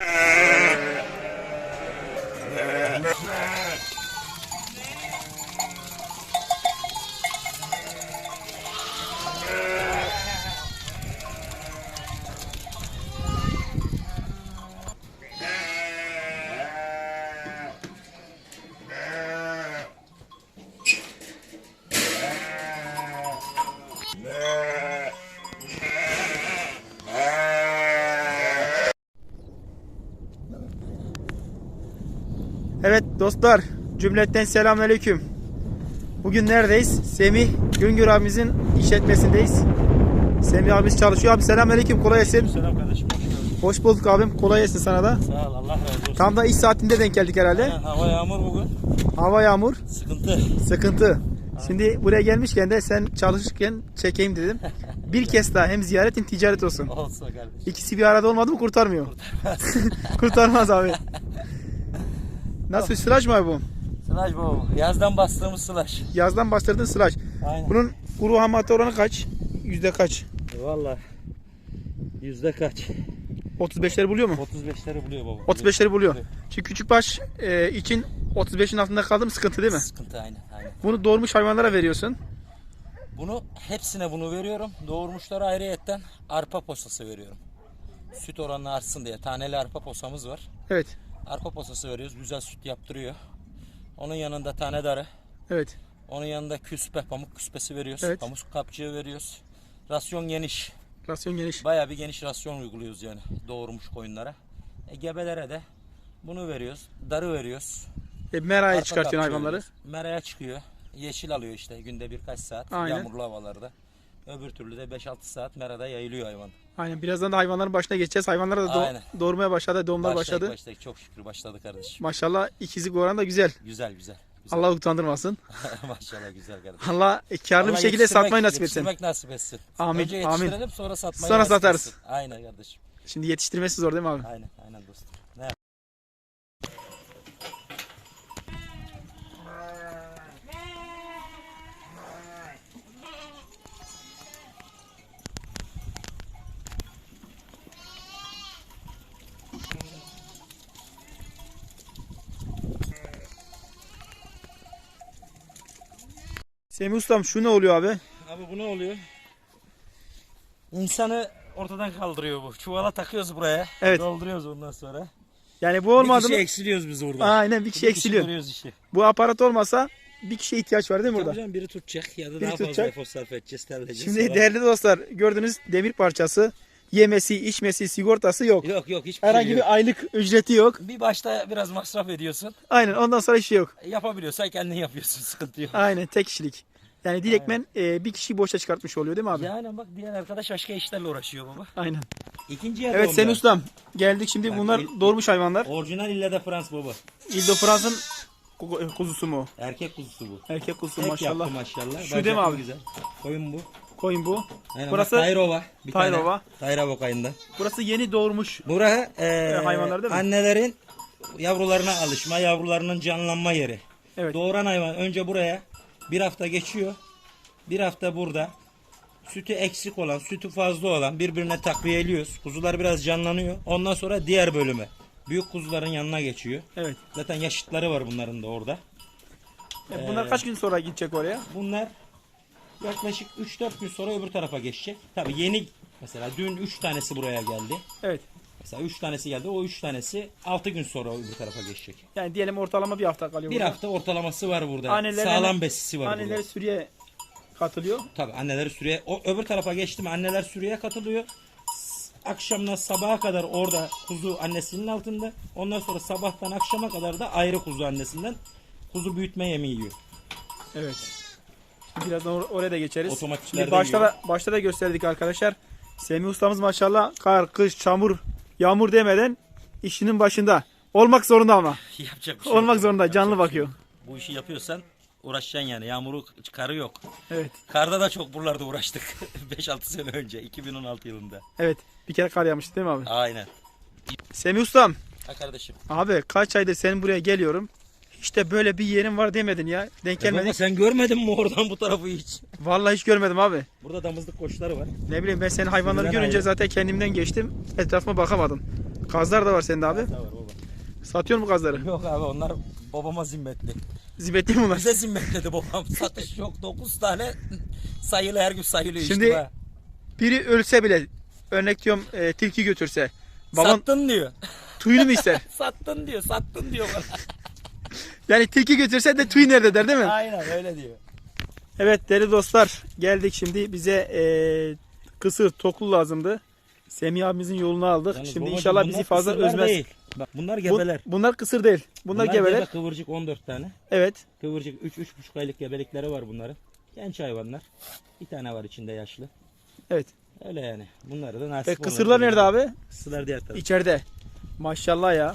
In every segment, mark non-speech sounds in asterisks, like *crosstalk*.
Yeah. Evet dostlar cümletten selamünaleyküm. Bugün neredeyiz? Semih Güngör abimizin işletmesindeyiz. Semih abimiz çalışıyor. Abi selamünaleyküm kolay gelsin. Selam kardeşim. hoş bulduk abim. Kolay gelsin sana da. Sağ ol Allah razı olsun. Tam da iş saatinde denk geldik herhalde. Aynen, hava yağmur bugün. Hava yağmur, Sıkıntı. sıkıntı. Şimdi buraya gelmişken de sen çalışırken çekeyim dedim. *laughs* Bir kez daha hem ziyaret hem ticaret olsun. Olsun kardeşim. İkisi bir arada olmadı mı kurtarmıyor. Kurtarmaz *laughs* abi. *laughs* Nasıl sılaj mı abi bu? Sılaj bu. Yazdan bastığımız sılaj. Yazdan bastırdığın sılaj. Aynen. Bunun kuru ham madde oranı kaç? Yüzde kaç? Valla. Yüzde kaç? 35'leri buluyor mu? 35'leri buluyor baba. 35'leri buluyor. Çünkü küçük baş e, için 35'in altında kaldı mı sıkıntı değil mi? Sıkıntı aynen. aynen. Bunu doğurmuş hayvanlara veriyorsun. Bunu hepsine bunu veriyorum. Doğurmuşlara ayrıyetten arpa posası veriyorum. Süt oranını artsın diye. Taneli arpa posamız var. Evet. Arpa posası veriyoruz. Güzel süt yaptırıyor. Onun yanında tane darı. Evet. Onun yanında küspe, pamuk küspesi veriyoruz. Evet. Pamuk kapçığı veriyoruz. Rasyon geniş. Rasyon geniş. Bayağı bir geniş rasyon uyguluyoruz yani doğurmuş koyunlara. E, gebelere de bunu veriyoruz. Darı veriyoruz. E, meraya çıkartıyorsun hayvanları. veriyoruz. Meraya çıkıyor. Yeşil alıyor işte günde birkaç saat Aynen. yağmurlu havalarda. Öbür türlü de 5-6 saat merada yayılıyor hayvan. Aynen. Birazdan da hayvanların başına geçeceğiz. Hayvanlar da do- Aynen. doğurmaya başladı. Doğumlar Başladık, başladı. başladık. Çok şükür başladı kardeşim. Maşallah ikizlik oran da güzel. Güzel güzel. güzel. Allah utandırmasın. *laughs* Maşallah güzel kardeşim. Allah e, karlı bir Allah şekilde yetiştirmek- satmayı nasip etsin. yetiştirmek nasip etsin. Amin, Önce amin. yetiştirelim sonra satmayı Sonra nasip satarız. etsin. Aynen kardeşim. Şimdi yetiştirmesi zor değil mi abi? Aynen aynen dostum. Ne Semih Ustam şu ne oluyor abi? Abi bu ne oluyor? İnsanı ortadan kaldırıyor bu. Çuvala takıyoruz buraya. Evet. Dolduruyoruz ondan sonra. Yani bu Bir olmadı kişi mı? eksiliyoruz biz orada. Aynen bir kişi eksiliyor. görüyoruz işi. Bu aparat olmasa bir kişiye ihtiyaç var değil mi Tabii burada? canım biri tutacak ya da Biri daha fazla tutacak. efor sarf edeceğiz, terleyeceğiz. Şimdi falan. değerli dostlar gördüğünüz demir parçası yemesi, içmesi, sigortası yok. Yok yok hiçbir Herhangi şey yok. bir aylık ücreti yok. Bir başta biraz masraf ediyorsun. Aynen ondan sonra hiç şey yok. Yapabiliyorsan kendin yapıyorsun. Sıkıntı yok. Aynen tek kişilik. Yani direktmen e, bir kişiyi boşa çıkartmış oluyor değil mi abi? Yani bak diğer arkadaş başka işlerle uğraşıyor baba. Aynen. İkinci yer Evet. Semih Ustam geldik şimdi Bak, bunlar il- doğurmuş hayvanlar. Orijinal ille de Frans baba. İldo Frans'ın ku- kuzusu mu? Erkek kuzusu bu. Erkek kuzusu Tek maşallah. maşallah. Şu değil mi Bacaklı abi? Güzel. Koyun bu. Koyun bu. Aynen, Burası bak, Tayrova. Bir Tayrova. Tane. Tayrova kayında. burası yeni doğurmuş. Burası e, hayvanlar değil mi? annelerin yavrularına alışma, yavrularının canlanma yeri. Evet. Doğuran hayvan önce buraya bir hafta geçiyor. Bir hafta burada. Sütü eksik olan, sütü fazla olan birbirine takviyeliyoruz. Kuzular biraz canlanıyor. Ondan sonra diğer bölüme. Büyük kuzuların yanına geçiyor. Evet. Zaten yaşıtları var bunların da orada. E, bunlar kaç gün sonra gidecek oraya? Bunlar yaklaşık 3-4 gün sonra öbür tarafa geçecek. Tabii yeni mesela dün 3 tanesi buraya geldi. Evet. Mesela 3 tanesi geldi. O 3 tanesi 6 gün sonra öbür tarafa geçecek. Yani diyelim ortalama bir hafta kalıyor Bir burada. hafta ortalaması var burada. Anneler Sağlam besisi var Anneler burada. sürüye katılıyor. Tabii anneler sürüye o öbür tarafa geçti mi anneler sürüye katılıyor. Akşamdan sabaha kadar orada kuzu annesinin altında. Ondan sonra sabahtan akşama kadar da ayrı kuzu annesinden kuzu büyütme yemi yiyor. Evet. Birazdan or- oraya da geçeriz. Şimdi başta da, başta da gösterdik arkadaşlar. Semih ustamız maşallah kar, kış, çamur, yağmur demeden işinin başında. Olmak zorunda ama. *laughs* Yapacak bir şey Olmak yok. zorunda. Yapacak Canlı bir şey bakıyor. yok. Bu işi yapıyorsan uğraşacaksın yani. Yağmuru karı yok. Evet. Karda da çok buralarda uğraştık. *laughs* 5-6 sene önce 2016 yılında. Evet. Bir kere kar yağmıştı değil mi abi? Aynen. Semih ustam. Ha kardeşim. Abi kaç aydır senin buraya geliyorum. De böyle bir yerin var demedin ya. Denk E baba gelmedik. sen görmedin mi oradan bu tarafı hiç? Vallahi hiç görmedim abi. Burada damızlık koçları var. Ne bileyim ben senin hayvanları Bizden görünce ayrı. zaten kendimden geçtim. Etrafıma bakamadım. Kazlar da var sende abi. Var baba. Satıyor mu kazları? Yok abi onlar babama zimmetli. Zibetli mi bunlar? Bize zimmetledi babam. *laughs* Satış yok 9 tane sayılı her gün sayılıyor Şimdi- işte. ha. Biri ölse bile örnek diyorum e, tilki götürse. Baban Sattın diyor. tuyunu mu ister? *laughs* sattın diyor. Sattın diyor bana. *laughs* Yani tilki götürse de tüy nerede der değil mi? Aynen öyle diyor. Evet değerli dostlar geldik şimdi bize e, kısır toklu lazımdı. Semih abimizin yolunu aldık. Yalnız şimdi babacığım inşallah bunlar bizi fazla kısırlar özmez. Değil. Bak bunlar Bu- gebeler. bunlar kısır değil. Bunlar, gebeler. gebe, kıvırcık 14 tane. Evet. Kıvırcık 3-3,5 aylık gebelikleri var bunların. Genç hayvanlar. Bir tane var içinde yaşlı. Evet. Öyle yani. Bunları da nasip E, olur. kısırlar nerede abi? Kısırlar diğer tarafta. İçeride. Maşallah ya.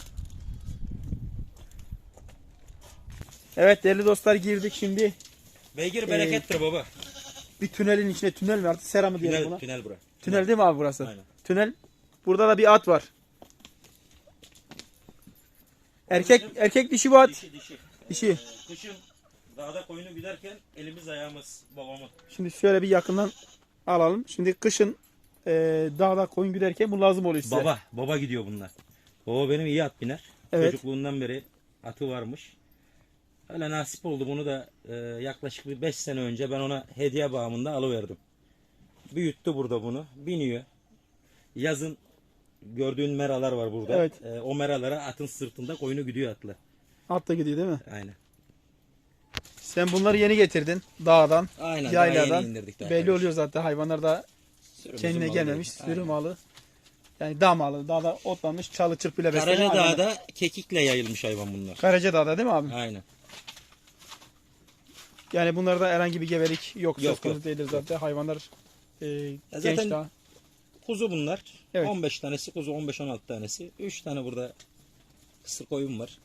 Evet değerli dostlar girdik şimdi Beygir berekettir baba. bir tünelin içine tünel mi artık sera mı diyelim Tünel, buna? tünel bura. Tünel değil mi abi burası? Aynen. Tünel. Burada da bir at var. Erkek erkek dişi bu at. Dişi dişi. Dişi. Kışın dağda koyunu giderken elimiz ayağımız babamın. Şimdi şöyle bir yakından alalım. Şimdi kışın e, dağda koyun güderken bu lazım oluyor size. Baba, baba gidiyor bunlar. Baba benim iyi at biner. Evet. Çocukluğundan beri atı varmış. Öyle nasip oldu bunu da e, yaklaşık bir 5 sene önce ben ona hediye bağımında alıverdim. Büyüttü burada bunu. Biniyor. Yazın gördüğün meralar var burada. Evet. E, o meralara atın sırtında koyunu gidiyor atla. At da gidiyor değil mi? Aynen. Sen bunları yeni getirdin dağdan, Aynen. daha yayladan. yeni indirdik daha Belli kardeşim. oluyor zaten hayvanlar da Sürümüzün kendine malı gelmemiş. değil. Sürü Aynen. malı. Yani dağ malı. Dağda otlanmış çalı çırpıyla beslenen Karaca hayvanlar. Dağ'da kekikle yayılmış hayvan bunlar. Karaca Dağ'da değil mi abi? Aynen. Yani bunlarda herhangi bir gebelik yok. Yok, Söz konusu yok. değildir zaten. Hayvanlar e, zaten- genç daha. Kuzu bunlar. Evet. 15 tanesi kuzu 15-16 tanesi. 3 tane burada kısır koyun var.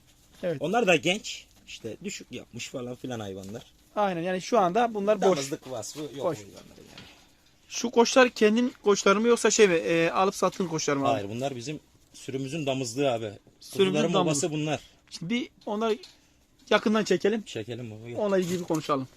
Evet. Onlar da genç. İşte düşük yapmış falan filan hayvanlar. Aynen yani şu anda bunlar boş. Damızlık vasfı yok Boş. hayvanların yani. Şu koçlar kendin koçları mı yoksa şey mi? e, alıp sattığın koçlar mı abi? Hayır bunlar bizim sürümüzün damızlığı abi. Sürümün Kuzuların babası damızlığı. bunlar. Şimdi bir onları yakından çekelim. Çekelim baba. gel. Onunla ilgili bir konuşalım.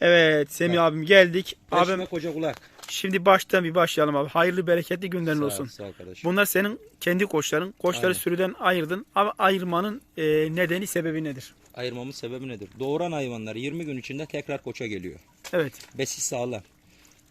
Evet Semih abim geldik. Abim Abim koca kulak. şimdi baştan bir başlayalım abi. Hayırlı bereketli günlerin Sağ ol, olsun. Sağ ol kardeşim. Bunlar senin kendi koçların. Koçları Aynen. sürüden ayırdın. Ama ayırmanın e, nedeni sebebi nedir? Ayırmamın sebebi nedir? Doğuran hayvanlar 20 gün içinde tekrar koça geliyor. Evet. Besi sağlam.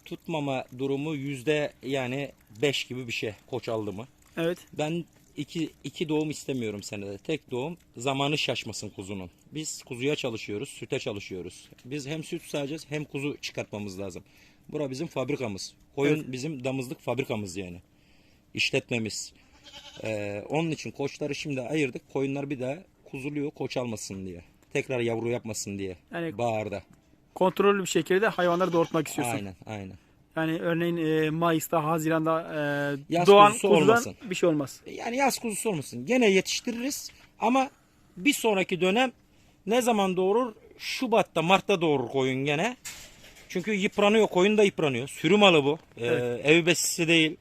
Tutmama durumu yüzde yani 5 gibi bir şey koç aldı mı. Evet. Ben iki, iki doğum istemiyorum senede. Tek doğum zamanı şaşmasın kuzunun. Biz kuzuya çalışıyoruz, süte çalışıyoruz. Biz hem süt sağacağız hem kuzu çıkartmamız lazım. Bura bizim fabrikamız. Koyun bizim damızlık fabrikamız yani. İşletmemiz. Ee, onun için koçları şimdi ayırdık. Koyunlar bir daha kuzuluyor koç almasın diye. Tekrar yavru yapmasın diye. Yani- Bağırda. Kontrollü bir şekilde hayvanları doğurtmak istiyorsun. Aynen aynen. Yani örneğin e, Mayıs'ta, Haziran'da e, Yaz doğan kuzusu kuzudan olmasın. bir şey olmaz. Yani yaz kuzusu olmasın. Gene yetiştiririz ama bir sonraki dönem ne zaman doğurur? Şubat'ta, Mart'ta doğurur koyun gene. Çünkü yıpranıyor, koyun da yıpranıyor. Sürü malı bu. Ee, Evet. ev besisi değil.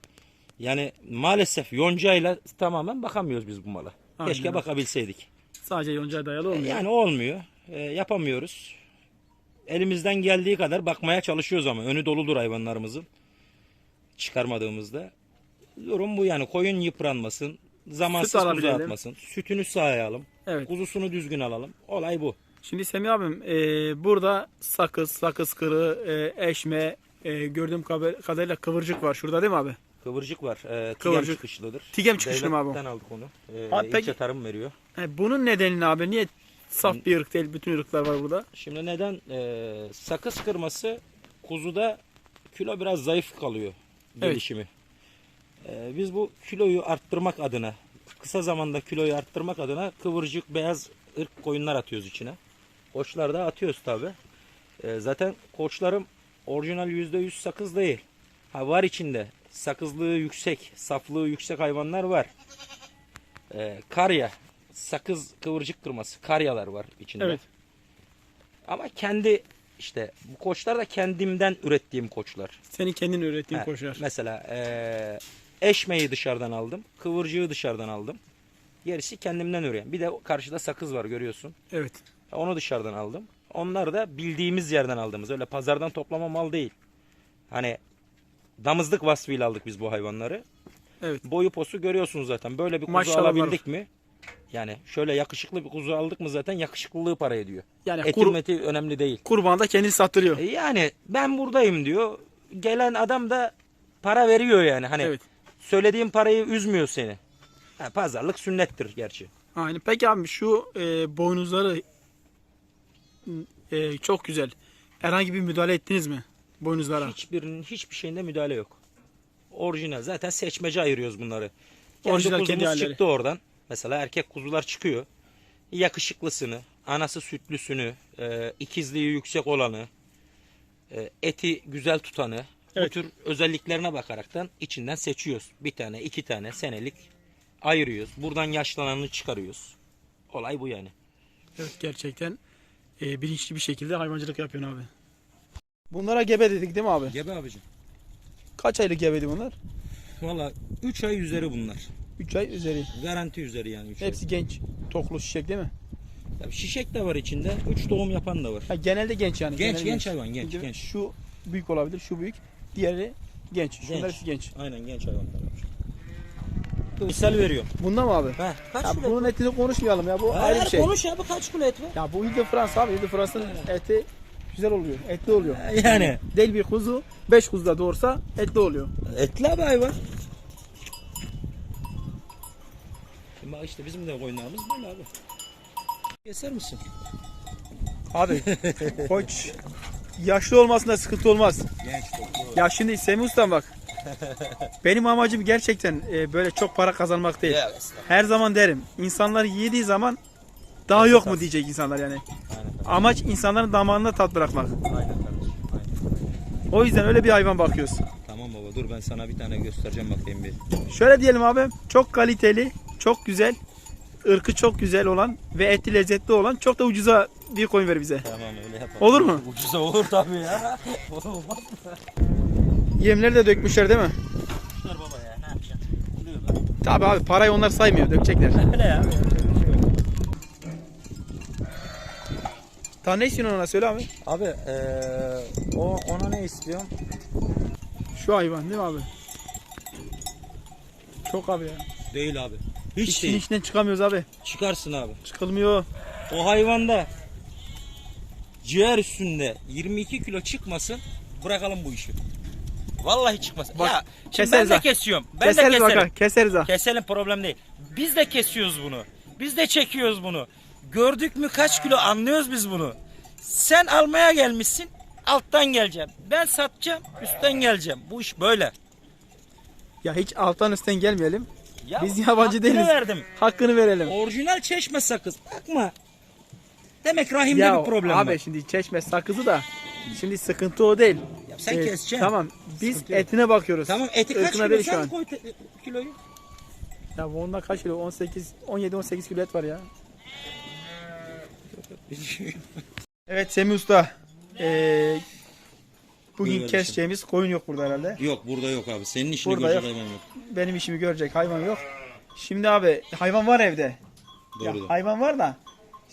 Yani maalesef yoncayla tamamen bakamıyoruz biz bu mala. Aynen Keşke bakabilseydik. Sadece yoncaya dayalı olmuyor. Yani olmuyor. Ee, yapamıyoruz. Elimizden geldiği kadar bakmaya çalışıyoruz ama önü doludur hayvanlarımızın. Çıkarmadığımızda. Durum bu yani koyun yıpranmasın. Zamansız Süt kuzu alabilelim. atmasın. Sütünü sağayalım. Evet. Kuzusunu düzgün alalım. Olay bu. Şimdi Semih abim e, burada sakız, sakız kırığı, e, eşme, e, gördüğüm kabe- kadarıyla kıvırcık var. Şurada değil mi abi? Kıvırcık var. Ee, Kıvırcık. Kıvırcık. çıkışlıdır. Tigem çıkışlı mı abi o? Devletten aldık onu. Ee, Abi ilçe peki- tarım veriyor. E, bunun nedeni ne abi? Niye saf bir ırk değil? Bütün ırklar var burada. Şimdi neden? Ee, sakız kırması kuzuda kilo biraz zayıf kalıyor gelişimi. Ee, biz bu kiloyu arttırmak adına kısa zamanda kiloyu arttırmak adına kıvırcık beyaz ırk koyunlar atıyoruz içine. Koçlar da atıyoruz tabi. zaten koçlarım orijinal %100 sakız değil. Ha var içinde sakızlığı yüksek, saflığı yüksek hayvanlar var. Ee, karya, sakız kıvırcık kırması, karyalar var içinde. Evet. Ama kendi işte bu koçlar da kendimden ürettiğim koçlar. Senin kendin ürettiğin Ha, koçlar. Mesela eee eşmeyi dışarıdan aldım. Kıvırcığı dışarıdan aldım. Gerisi kendimden üreyen. Bir de karşıda sakız var görüyorsun. Evet. Onu dışarıdan aldım. Onlar da bildiğimiz yerden aldığımız. Öyle pazardan toplama mal değil. Hani damızlık vasfıyla aldık biz bu hayvanları. Evet. Boyu posu görüyorsunuz zaten. Böyle bir kuzu Maşallah alabildik mi? Yani şöyle yakışıklı bir kuzu aldık mı zaten yakışıklılığı para ediyor. Yani Eti kur, meti önemli değil. kurban da kendini sattırıyor. E Yani ben buradayım diyor. Gelen adam da para veriyor yani. Hani Evet. söylediğim parayı üzmüyor seni. Ha, pazarlık sünnettir gerçi. Aynen. Peki abi şu e, boynuzları e, çok güzel. Herhangi bir müdahale ettiniz mi boynuzlara? Hiçbirinin hiçbir şeyinde müdahale yok. Orijinal. Zaten seçmece ayırıyoruz bunları. Kendi Orijinal, kuzumuz halleri. çıktı oradan. Mesela erkek kuzular çıkıyor. Yakışıklısını, anası sütlüsünü, e, ikizliği yüksek olanı, e, eti güzel tutanı, Evet. bu tür özelliklerine bakaraktan içinden seçiyoruz. Bir tane, iki tane senelik ayırıyoruz. Buradan yaşlananını çıkarıyoruz. Olay bu yani. Evet gerçekten e, bilinçli bir şekilde hayvancılık yapıyorsun abi. Bunlara gebe dedik değil mi abi? Gebe abicim. Kaç aylık gebeydi bunlar? Valla 3 ay üzeri bunlar. 3 ay üzeri. Garanti üzeri yani 3 Hepsi genç. Toklu şişek değil mi? Tabii şişek de var içinde. 3 doğum yapan da var. Ha, genelde genç yani. Genç, genelde genç hayvan, genç, genç. Şu büyük olabilir, şu büyük. Diğeri genç. Şunlar Genç. hepsi genç. Aynen genç hayvanlar var. Misal veriyorum. Bunda mı abi? Ha, kaç Ya kilo? bunun etini konuşmayalım ya. Bu ayrı bir şey. Konuş ya bu kaç kilo et var? Ya bu Ile Frans abi. Ile Frans'ın eti güzel oluyor. Etli oluyor. Yani. Değil bir kuzu. 5 kuzu da doğursa etli oluyor. Etli abi hayvan. Bak işte bizim de koyunlarımız böyle abi. Keser misin? Abi *laughs* koç yaşlı olmasında sıkıntı olmaz. Genç doktor. Ya şimdi Semih Usta'm bak. Benim amacım gerçekten e, böyle çok para kazanmak değil. Her zaman derim. İnsanlar yediği zaman daha yok mu diyecek insanlar yani. Aynen, Amaç insanların damağında tat bırakmak. aynen kardeşim. Aynen. O yüzden öyle bir hayvan bakıyoruz. Tamam baba dur ben sana bir tane göstereceğim bakayım bir. Şöyle diyelim abi. Çok kaliteli, çok güzel, ırkı çok güzel olan ve eti lezzetli olan çok da ucuza bir koyun ver bize. Tamam öyle yapalım. Olur mu? Ucuza olur tabii ya. *laughs* Olmaz mı? Yemleri de dökmüşler değil mi? Dur baba ya ne yapacaksın? Oluyor be. Tabii abi parayı onlar saymıyor. Dökecekler. *laughs* Öyle ya. Daha ne istiyorsun ona söyle abi. Abi eee o ona ne istiyorum? Şu hayvan değil mi abi? Çok abi ya. Değil abi. Hiç İşin değil. içinden çıkamıyoruz abi. Çıkarsın abi. Çıkılmıyor. O hayvanda ciğer üstünde 22 kilo çıkmasın bırakalım bu işi. Vallahi çıkmasın. Bak, ya şimdi keseriz ben ha. de kesiyorum. Ben keseriz de keserim. bakalım. Keseriz ha. Keselim problem değil. Biz de kesiyoruz bunu. Biz de çekiyoruz bunu. Gördük mü kaç kilo anlıyoruz biz bunu. Sen almaya gelmişsin alttan geleceğim. Ben satacağım üstten geleceğim. Bu iş böyle. Ya hiç alttan üstten gelmeyelim. Ya Biz yabancı hakkını değiliz. verdim. Hakkını verelim. Orijinal çeşme sakız. Bakma. Demek rahimde Ya bir problem abi var. şimdi çeşme sakızı da şimdi sıkıntı o değil. Ya sen Ee, keseceksin. Tamam biz Sıkıntı yok. etine bakıyoruz. Tamam eti kaç Irkına kilo sen an. koy kiloyu. Ya bu onda kaç kilo? 18 17 18 kilo et var ya. Evet Semih Usta. Ee, bugün Buyur keseceğimiz koyun yok burada herhalde. Yok burada yok abi. Senin işini Burada görecek yok. hayvan yok. Benim işimi görecek hayvan yok. Şimdi abi hayvan var evde. Ya, Doğru. hayvan var da.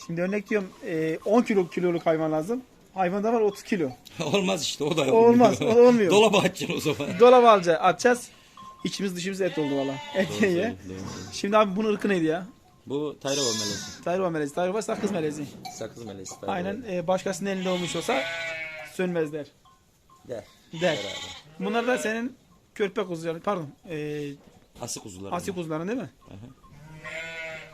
Şimdi örnek diyorum e, 10 kilo kiloluk hayvan lazım. Hayvanda var 30 kilo. *laughs* Olmaz işte o da olmuyor. Olmaz, o da *laughs* olmuyor. Dolaba açacaksın o zaman. *laughs* Dolaba alacağız, atacağız. İçimiz dışımız et oldu valla. Et ye ye. Doğru, doğru. Şimdi abi bunun ırkı neydi ya? Bu Tayrova melezi. Tayrova melezi. Tayrova sakız melezi. Sakız melezi. Tayrova. Aynen e, başkasının elinde olmuş olsa sönmezler. Der. Der. Bunlar da senin körpe kuzuları. Pardon. E, Asi kuzuları. asi kuzuların değil mi?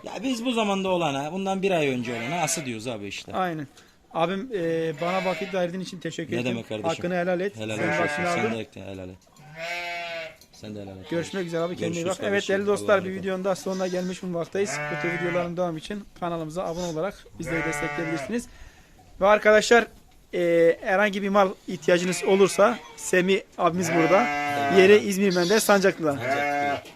Ya biz bu zamanda olana, bundan bir ay önce olana ası diyoruz abi işte. Aynen. Abim e, bana vakit ayırdığın için teşekkür Ne ederim. demek kardeşim? Hakkını helal et. Helal Senin olsun. vaktini Sen de helal et. Sen de helal et. Görüşmek üzere abi kendine iyi Görüşürüz bak. Evet kardeşim. değerli dostlar Allah'a bir emanet ol. videonun daha sonuna gelmiş bulunmaktayız. Bu tür videoların devamı için kanalımıza abone olarak bizleri destekleyebilirsiniz. Ve arkadaşlar e, herhangi bir mal ihtiyacınız olursa Semih abimiz burada. Yeri İzmir Menderes Sancaklı'da. Sancaklı.